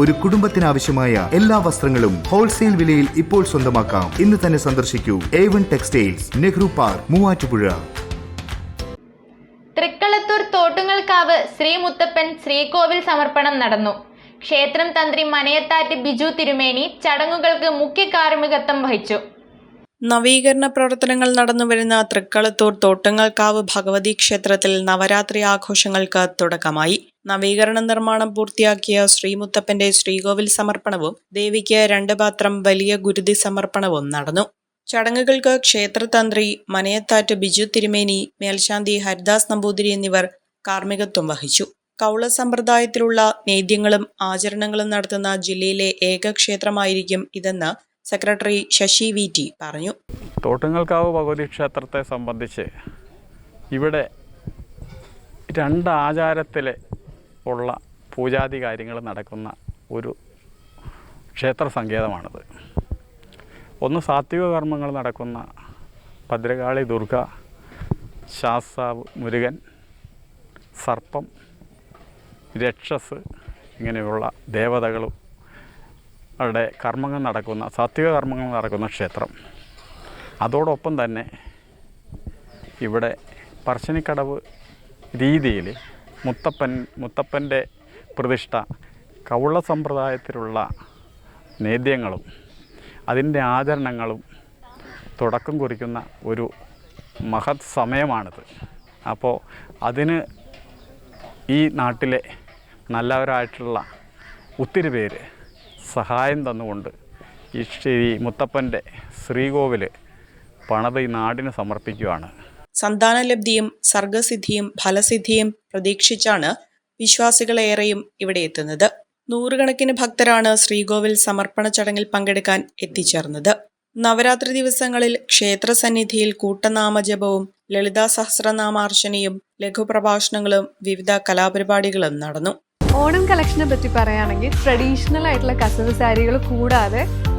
ഒരു കുടുംബത്തിനാവശ്യമായ എല്ലാ വസ്ത്രങ്ങളും ഹോൾസെയിൽ വിലയിൽ ഇപ്പോൾ സ്വന്തമാക്കാം. ഇന്ന് തന്നെ സന്ദർശിക്കൂ. A one textiles Nehru park Muvattupuzha. Thrikkalathoor Thottungalkavu Sree Muthappan ശ്രീകോവിൽ സമർപ്പണം നടന്നു. ക്ഷേത്രം തന്ത്രി മനയത്താറ്റ് ബിജു തിരുമേനി ചടങ്ങുകൾക്ക് മുഖ്യ കാർമ്മികത്വം വഹിച്ചു. നവീകരണ പ്രവർത്തനങ്ങൾ നടന്നുവരുന്ന തൃക്കളത്തൂർ തോട്ടങ്ങൾക്കാവ് ഭഗവതി ക്ഷേത്രത്തിൽ നവരാത്രി ആഘോഷങ്ങൾക്ക് തുടക്കമായി. നവീകരണ നിർമ്മാണം പൂർത്തിയാക്കിയ ശ്രീമുത്തപ്പന്റെ ശ്രീകോവിൽ സമർപ്പണവും ദേവിക്ക് രണ്ട് പാത്രം വലിയ ഗുരുതി സമർപ്പണവും നടന്നു. ചടങ്ങുകൾക്ക് ക്ഷേത്രതന്ത്രി മനയത്താറ്റ് ബിജു തിരുമേനി മേൽശാന്തി ഹരിദാസ് നമ്പൂതിരി എന്നിവർ കാർമ്മികത്വം വഹിച്ചു. കൗള സമ്പ്രദായത്തിലുള്ള നേദ്യങ്ങളും ആചരണങ്ങളും നടത്തുന്ന ജില്ലയിലെ ഏക ക്ഷേത്രമായിരിക്കും ഇതെന്ന് സെക്രട്ടറി ശശി വി ടി പറഞ്ഞു. തോട്ടങ്ങൾക്കാവ് ഭഗവതി ക്ഷേത്രത്തെ സംബന്ധിച്ച് ഇവിടെ രണ്ട് ആചാരത്തിൽ ഉള്ള പൂജാതി കാര്യങ്ങൾ നടക്കുന്ന ഒരു ക്ഷേത്ര സങ്കേതമാണിത്. ഒന്ന് സാത്വിക കർമ്മങ്ങൾ നടക്കുന്ന ഭദ്രകാളി ദുർഗ ശാസ്താവ് മുരുകൻ സർപ്പം രക്ഷസ് ഇങ്ങനെയുള്ള ദേവതകളും അവിടെ കർമ്മങ്ങൾ നടക്കുന്ന സാത്വിക കർമ്മങ്ങൾ നടക്കുന്ന ക്ഷേത്രം. അതോടൊപ്പം തന്നെ ഇവിടെ പറശ്ശിനിക്കടവ് രീതിയിൽ മുത്തപ്പൻ മുത്തപ്പന്റെ പ്രതിഷ്ഠ. കവുള സമ്പ്രദായത്തിലുള്ള നേദ്യങ്ങളും അതിന്റെ ആചരണങ്ങളും തുടക്കം കുറിക്കുന്ന ഒരു മഹത് സമയമാണിത്. അപ്പോൾ അതിന് ഈ നാട്ടിലെ നല്ലവരായിട്ടുള്ള ഒത്തിരി പേര് സഹായം തന്നുകൊണ്ട് ഈ ശ്രീ മുത്തപ്പന്റെ ശ്രീകോവിൽ പണത് ഈ നാടിന് സമർപ്പിക്കുകയാണ് സന്താനലബ്ധിയും സർഗസിദ്ധിയും ഫലസിദ്ധിയും പ്രതീക്ഷിച്ചാണ് വിശ്വാസികളേറെയും ഇവിടെ എത്തുന്നത്. നൂറുകണക്കിന് ഭക്തരാണ് ശ്രീകോവിൽ സമർപ്പണ ചടങ്ങിൽ പങ്കെടുക്കാൻ എത്തിച്ചേർന്നത്. നവരാത്രി ദിവസങ്ങളിൽ ക്ഷേത്ര ക്ഷേത്രസന്നിധിയിൽ കൂട്ടനാമജപവും ലളിതാ സഹസ്രനാമാർച്ചനയും ലഘുപ്രഭാഷണങ്ങളും വിവിധ കലാപരിപാടികളും നടന്നു. ഓണം കളക്ഷനെ പറ്റി പറയുകയാണെങ്കിൽ ട്രഡീഷണൽ ആയിട്ടുള്ള കസവ് സാരികൾ കൂടാതെ